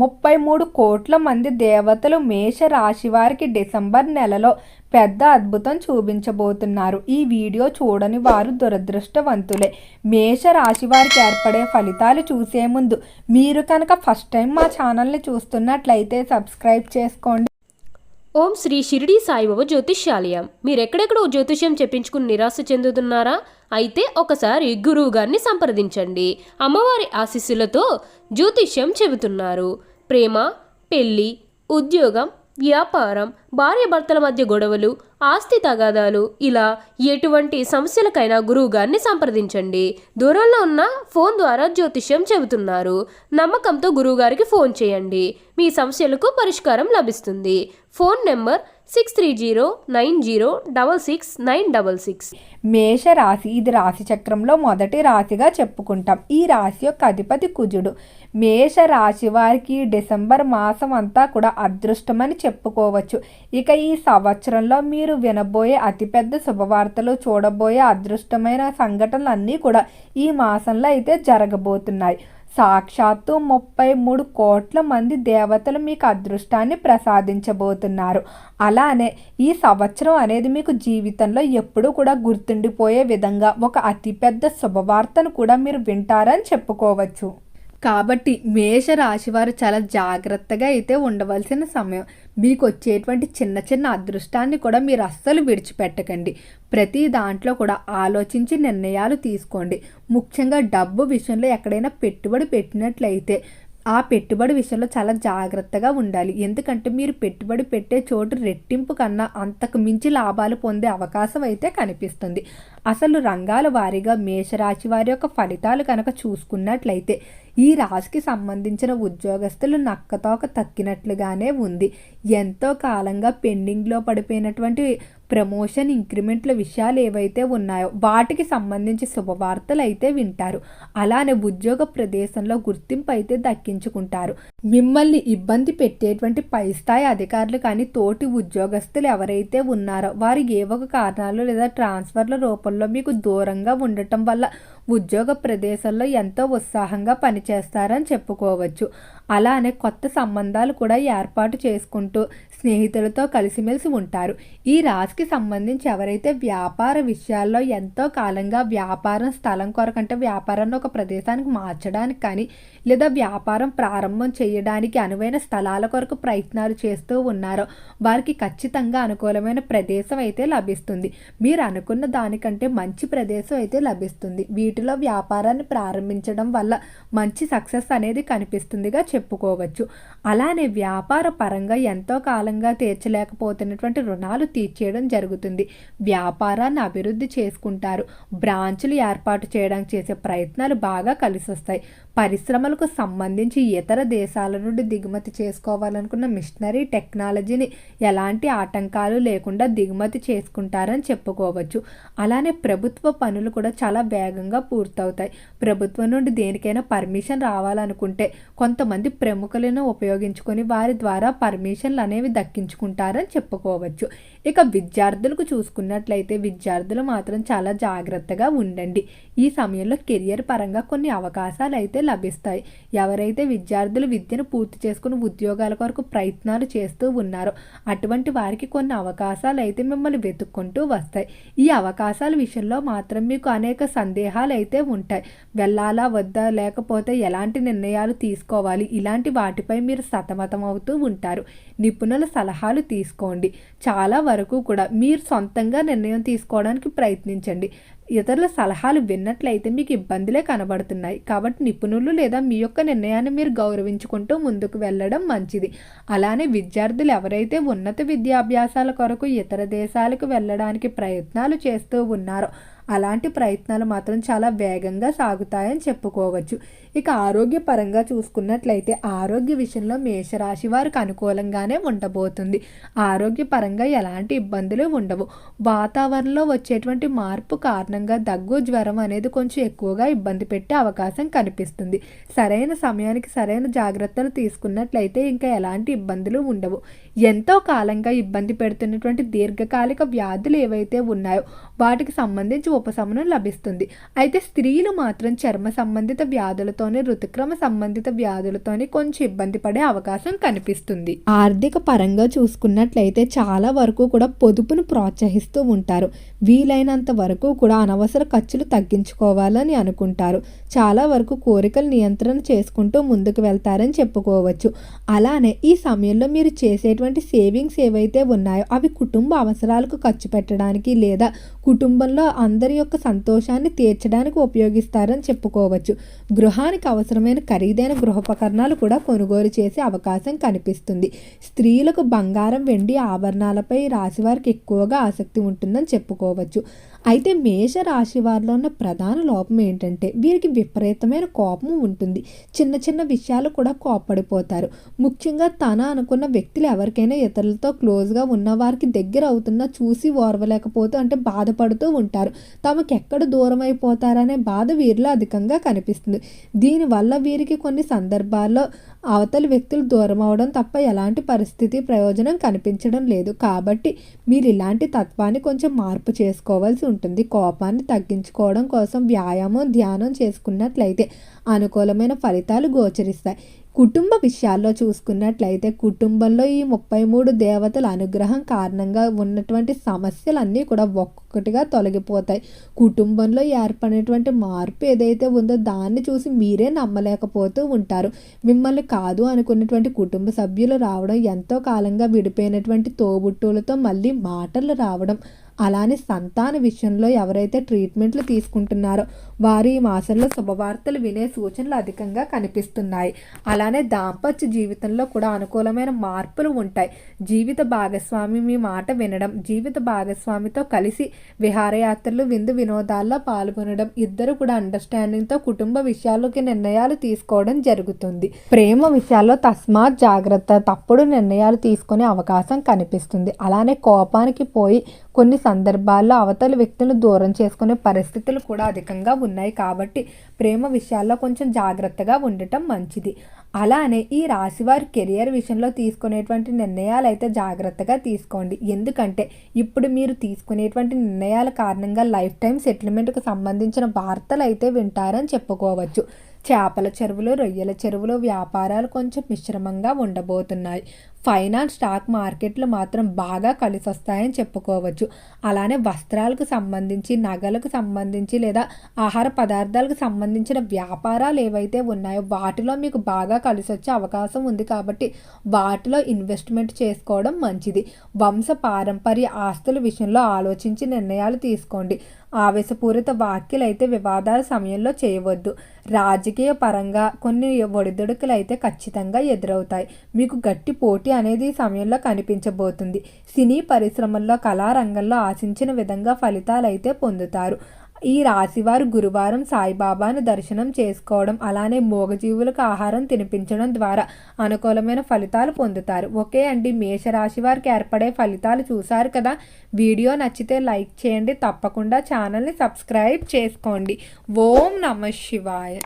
ముప్పై మూడు కోట్ల మంది దేవతలు మేష రాశి వారికి డిసెంబర్ నెలలో పెద్ద అద్భుతం చూపించబోతున్నారు. ఈ వీడియో చూడని వారు దురదృష్టవంతులే. మేష రాశి వారికి ఏర్పడే ఫలితాలు చూసే ముందు మీరు కనుక ఫస్ట్ టైం మా ఛానల్ని చూస్తున్నట్లయితే సబ్స్క్రైబ్ చేసుకోండి. ఓం శ్రీ షిరిడి సాయిబాబా జ్యోతిష్యాలయం. మీరు ఎక్కడెక్కడో జ్యోతిష్యం చెప్పించుకుని నిరాశ చెందుతున్నారా? అయితే ఒకసారి గురువు గారిని సంప్రదించండి. అమ్మవారి ఆశీస్సులతో జ్యోతిష్యం చెబుతున్నారు. ప్రేమ పెళ్ళి ఉద్యోగం వ్యాపారం భార్యాభర్తల మధ్య గొడవలు ఆస్తి తగాదాలు ఇలా ఎటువంటి సమస్యలకైనా గురువు గారిని సంప్రదించండి. దూరంలో ఉన్న ఫోన్ ద్వారా జ్యోతిష్యం చెబుతున్నారు. నమ్మకంతో గురువుగారికి ఫోన్ చేయండి. మీ సమస్యలకు పరిష్కారం లభిస్తుంది. Phone number six three zero nine zero double six nine double six. మేష రాశి ఇది రాశి చక్రంలో మొదటి రాశిగా చెప్పుకుంటాం. ఈ రాశి యొక్క అధిపతి కుజుడు. మేష రాశి వారికి డిసెంబర్ మాసం అంతా కూడా అదృష్టమని చెప్పుకోవచ్చు. ఇక ఈ సంవత్సరంలో మీరు వినబోయే అతిపెద్ద శుభవార్తలు చూడబోయే అదృష్టమైన సంఘటనలు అన్నీ కూడా ఈ మాసంలో అయితే జరగబోతున్నాయి. సాక్షాత్తు ముప్పై మూడు కోట్ల మంది దేవతలు మీకు అదృష్టాన్ని ప్రసాదించబోతున్నారు. అలానే ఈ సంవత్సరం అనేది మీకు జీవితంలో ఎప్పుడూ కూడా గుర్తుండిపోయే విధంగా ఒక అతిపెద్ద శుభవార్తను కూడా మీరు వింటారని చెప్పుకోవచ్చు. కాబట్టి మేష రాశి వారు చాలా జాగ్రత్తగా అయితే ఉండవలసిన సమయం. మీకు వచ్చేటువంటి చిన్న చిన్న అదృష్టాన్ని కూడా మీరు అస్సలు విడిచిపెట్టకండి. ప్రతి దాంట్లో కూడా ఆలోచించి నిర్ణయాలు తీసుకోండి. ముఖ్యంగా డబ్బు విషయంలో ఎక్కడైనా పెట్టుబడి పెట్టినట్లయితే ఆ పెట్టుబడి విషయంలో చాలా జాగ్రత్తగా ఉండాలి. ఎందుకంటే మీరు పెట్టుబడి పెట్టే చోటు రెట్టింపు కన్నా అంతకు మించి లాభాలు పొందే అవకాశం అయితే కనిపిస్తుంది. అసలు రంగాల వారీగా మేషరాశి వారి యొక్క ఫలితాలు కనుక చూసుకున్నట్లయితే ఈ రాశికి సంబంధించిన ఉద్యోగస్తులు నక్కతోక తక్కినట్లుగానే ఉంది. ఎంతో కాలంగా పెండింగ్లో పడిపోయినటువంటి ప్రమోషన్ ఇంక్రిమెంట్ల విషయాలు ఏవైతే ఉన్నాయో వాటికి సంబంధించి శుభవార్తలు అయితే వింటారు. అలానే ఉద్యోగ ప్రదేశంలో గుర్తింపు అయితే దక్కించుకుంటారు. మిమ్మల్ని ఇబ్బంది పెట్టేటువంటి పై స్థాయి అధికారులు కానీ తోటి ఉద్యోగస్తులు ఎవరైతే ఉన్నారో వారు ఏ ఒక కారణాలు లేదా ట్రాన్స్ఫర్ల రూపంలో మీకు దూరంగా ఉండటం వల్ల ఉద్యోగ ప్రదేశంలో ఎంతో ఉత్సాహంగా పనిచేస్తారని చెప్పుకోవచ్చు. అలానే కొత్త సంబంధాలు కూడా ఏర్పాటు చేసుకుంటూ స్నేహితులతో కలిసిమెలిసి ఉంటారు. ఈ రాశికి సంబంధించి ఎవరైతే వ్యాపార విషయాల్లో ఎంతో కాలంగా వ్యాపారం స్థలం కొరకంటే వ్యాపారాన్ని ఒక ప్రదేశానికి మార్చడానికి కానీ లేదా వ్యాపారం ప్రారంభం చేయడానికి అనువైన స్థలాల కొరకు ప్రయత్నాలు చేస్తూ ఉన్నారో వారికి ఖచ్చితంగా అనుకూలమైన ప్రదేశం అయితే లభిస్తుంది. మీరు అనుకున్న దానికంటే మంచి ప్రదేశం అయితే లభిస్తుంది. వీటిలో వ్యాపారాన్ని ప్రారంభించడం వల్ల మంచి సక్సెస్ అనేది కనిపిస్తుందిగా చెప్పుకోవచ్చు. అలానే వ్యాపార పరంగా ఎంతో కాలం కాలంగా తీర్చలేకపోతున్నటువంటి రుణాలు తీర్చేయడం జరుగుతుంది. వ్యాపారాన్ని అభివృద్ధి చేసుకుంటారు. బ్రాంచులు ఏర్పాటు చేయడానికి చేసే ప్రయత్నాలు బాగా కలిసి వస్తాయి పరిశ్రమలకు సంబంధించి ఇతర దేశాల నుండి దిగుమతి చేసుకోవాలనుకున్న మిషనరీ టెక్నాలజీని ఎలాంటి ఆటంకాలు లేకుండా దిగుమతి చేసుకుంటారని చెప్పుకోవచ్చు. అలానే ప్రభుత్వ పనులు కూడా చాలా వేగంగా పూర్తవుతాయి. ప్రభుత్వం నుండి దేనికైనా పర్మిషన్ రావాలనుకుంటే కొంతమంది ప్రముఖులను ఉపయోగించుకొని వారి ద్వారా పర్మిషన్లు అనేవి దక్కించుకుంటారని చెప్పుకోవచ్చు. ఇక విద్యార్థులకు చూసుకున్నట్లయితే విద్యార్థులు మాత్రం చాలా జాగ్రత్తగా ఉండండి. ఈ సమయంలో కెరియర్ పరంగా కొన్ని అవకాశాలు అయితే లభిస్తాయి. ఎవరైతే విద్యార్థులు విద్యను పూర్తి చేసుకుని ఉద్యోగాల కొరకు ప్రయత్నాలు చేస్తూ ఉన్నారో అటువంటి వారికి కొన్ని అవకాశాలు అయితే మిమ్మల్ని వెతుక్కుంటూ వస్తాయి. ఈ అవకాశాల విషయంలో మాత్రం మీకు అనేక సందేహాలు అయితే ఉంటాయి. వెళ్ళాలా వద్దా లేకపోతే ఎలాంటి నిర్ణయాలు తీసుకోవాలి? ఇలాంటి వాటిపై మీరు సతమతం అవుతూ ఉంటారు. నిపుణుల సలహాలు తీసుకోండి. చాలా వరకు కూడా మీరు సొంతంగా నిర్ణయం తీసుకోవడానికి ప్రయత్నించండి. ఇతరుల సలహాలు విన్నట్లయితే మీకు ఇబ్బందులే కనబడుతున్నాయి. కాబట్టి నిపుణులు లేదా మీ యొక్క నిర్ణయాన్ని మీరు గౌరవించుకుంటూ ముందుకు వెళ్ళడం మంచిది. అలానే విద్యార్థులు ఎవరైతే ఉన్నత విద్యాభ్యాసాల కొరకు ఇతర దేశాలకు వెళ్ళడానికి ప్రయత్నాలు చేస్తూ ఉన్నారో అలాంటి ప్రయత్నాలు మాత్రం చాలా వేగంగా సాగుతాయని చెప్పుకోవచ్చు. ఇక ఆరోగ్యపరంగా చూసుకున్నట్లయితే ఆరోగ్య విషయంలో మేషరాశి వారికి అనుకూలంగానే ఉండబోతుంది. ఆరోగ్యపరంగా ఎలాంటి ఇబ్బందులు ఉండవు. వాతావరణంలో వచ్చేటువంటి మార్పు కారణంగా దగ్గు జ్వరం అనేది కొంచెం ఎక్కువగా ఇబ్బంది పెట్టే అవకాశం కనిపిస్తుంది. సరైన సమయానికి సరైన జాగ్రత్తలు తీసుకున్నట్లయితే ఇంకా ఎలాంటి ఇబ్బందులు ఉండవు. ఎంతో కాలంగా ఇబ్బంది పెడుతున్నటువంటి దీర్ఘకాలిక వ్యాధులు ఏవైతే ఉన్నాయో వాటికి సంబంధించి ఉపశమనం లభిస్తుంది. అయితే స్త్రీలు మాత్రం చర్మ సంబంధిత వ్యాధులతో సమస్యలతోని ఋతుక్రమ సంబంధిత వ్యాధులతోని కొంచెం ఇబ్బంది పడే అవకాశం కనిపిస్తుంది. ఆర్థిక పరంగా చూసుకున్నట్లయితే చాలా వరకు కూడా పొదుపును ప్రోత్సహిస్తూ ఉంటారు. వీలైనంత వరకు కూడా అనవసర ఖర్చులు తగ్గించుకోవాలని అనుకుంటారు. చాలా వరకు కోరికలు నియంత్రణ చేసుకుంటూ ముందుకు వెళ్తారని చెప్పుకోవచ్చు. అలానే ఈ సమయంలో మీరు చేసేటువంటి సేవింగ్స్ ఏవైతే ఉన్నాయో అవి కుటుంబ అవసరాలకు ఖర్చు పెట్టడానికి లేదా కుటుంబంలో అందరి యొక్క సంతోషాన్ని తీర్చడానికి ఉపయోగిస్తారని చెప్పుకోవచ్చు. గృహానికి అవసరమైన ఖరీదైన గృహోపకరణాలు కూడా కొనుగోలు చేసే అవకాశం కనిపిస్తుంది. స్త్రీలకు బంగారం వెండి ఆభరణాలపై రాశివారికి ఎక్కువగా ఆసక్తి ఉంటుందని చెప్పుకోవచ్చు. అయితే మేష రాశి వారిలో ఉన్న ప్రధాన లోపం ఏంటంటే వీరికి విపరీతమైన కోపం ఉంటుంది. చిన్న చిన్న విషయాలు కూడా కోపడిపోతారు ముఖ్యంగా తన అనుకున్న వ్యక్తులు ఎవరికైనా ఇతరులతో క్లోజ్గా ఉన్న వారికి దగ్గర అవుతున్నా చూసి ఓర్వలేకపోతూ అంటే బాధపడుతూ ఉంటారు. తమకు ఎక్కడ దూరం అయిపోతారనే బాధ వీరిలో అధికంగా కనిపిస్తుంది. దీనివల్ల వీరికి కొన్ని సందర్భాల్లో అవతలి వ్యక్తులు దూరం అవడం తప్ప ఎలాంటి పరిస్థితి ప్రయోజనం కనిపించడం లేదు. కాబట్టి మీరు ఇలాంటి తత్వాన్ని కొంచెం మార్పు చేసుకోవాల్సి ఉంటుంది. కోపాన్ని తగ్గించుకోవడం కోసం వ్యాయామం ధ్యానం చేసుకున్నట్లయితే అనుకూలమైన ఫలితాలు గోచరిస్తాయి. కుటుంబ విషయాల్లో చూసుకున్నట్లయితే కుటుంబంలో ఈ ముప్పై మూడు దేవతల అనుగ్రహం కారణంగా ఉన్నటువంటి సమస్యలన్నీ కూడా ఒక్కొక్కటిగా తొలగిపోతాయి. కుటుంబంలో ఏర్పడినటువంటి మార్పు ఏదైతే ఉందో దాన్ని చూసి మీరే నమ్మలేకపోతూ ఉంటారు. మిమ్మల్ని కాదు అనుకున్నటువంటి కుటుంబ సభ్యులు రావడం ఎంతో కాలంగా విడిపోయినటువంటి తోబుట్టువులతో మళ్ళీ మాటలు రావడం అలానే సంతాన విషయంలో ఎవరైతే ట్రీట్మెంట్లు తీసుకుంటున్నారో వారు ఈ మాసంలో శుభవార్తలు వినే సూచనలు అధికంగా కనిపిస్తున్నాయి. అలానే దాంపత్య జీవితంలో కూడా అనుకూలమైన మార్పులు ఉంటాయి. జీవిత భాగస్వామి మీ మాట వినడం జీవిత భాగస్వామితో కలిసి విహారయాత్రలు విందు వినోదాల్లో పాల్గొనడం ఇద్దరు కూడా అండర్స్టాండింగ్తో కుటుంబ విషయాల్లోకి నిర్ణయాలు తీసుకోవడం జరుగుతుంది. ప్రేమ విషయాల్లో తస్మాత్ జాగ్రత్త తప్పుడు నిర్ణయాలు తీసుకునే అవకాశం కనిపిస్తుంది. అలానే కోపానికి పోయి కొన్ని సందర్భాల్లో అవతలి వ్యక్తులను దూరం చేసుకునే పరిస్థితులు కూడా అధికంగా ఉన్నాయి కాబట్టి ప్రేమ విషయాల్లో కొంచెం జాగ్రత్తగా ఉండటం మంచిది. అలానే ఈ రాశివారి కెరియర్ విషయంలో తీసుకునేటువంటి నిర్ణయాలు అయితే జాగ్రత్తగా తీసుకోండి. ఎందుకంటే ఇప్పుడు మీరు తీసుకునేటువంటి నిర్ణయాల కారణంగా లైఫ్ టైం సెటిల్మెంట్కి సంబంధించిన వార్తలు అయితే వింటారని చెప్పుకోవచ్చు. చేపల చెరువులు రొయ్యల చెరువులు వ్యాపారాలు కొంచెం మిశ్రమంగా ఉండబోతున్నాయి. ఫైనాన్స్ స్టాక్ మార్కెట్లు మాత్రం బాగా కలిసి వస్తాయని చెప్పుకోవచ్చు. అలానే వస్త్రాలకు సంబంధించి నగలకు సంబంధించి లేదా ఆహార పదార్థాలకు సంబంధించిన వ్యాపారాలు ఏవైతే ఉన్నాయో వాటిలో మీకు బాగా కలిసి వచ్చే అవకాశం ఉంది కాబట్టి వాటిలో ఇన్వెస్ట్మెంట్ చేసుకోవడం మంచిది. వంశ పారంపర్య ఆస్తుల విషయంలో ఆలోచించి నిర్ణయాలు తీసుకోండి. ఆవేశపూరిత వ్యాఖ్యలు అయితే వివాదాల సమయంలో చేయవద్దు. రాజకీయ పరంగా కొన్ని ఒడిదుడుకులు అయితే ఖచ్చితంగా ఎదురవుతాయి. మీకు గట్టి పోటీ అనేది ఈ సమయంలో కనిపించబోతుంది. సినీ పరిశ్రమల్లో కళారంగంలో ఆశించిన విధంగా ఫలితాలు అయితే పొందుతారు. ఈ రాశివారు గురువారం సాయిబాబాను దర్శనం చేసుకోవడం అలానే మూగజీవులకు ఆహారం తినిపించడం ద్వారా అనుకూలమైన ఫలితాలు పొందుతారు. ఓకే అండి మేషరాశి వారికి ఏర్పడే ఫలితాలు చూశారు కదా? వీడియో నచ్చితే లైక్ చేయండి తప్పకుండా ఛానల్ని సబ్స్క్రైబ్ చేసుకోండి. ఓం నమ శివాయ.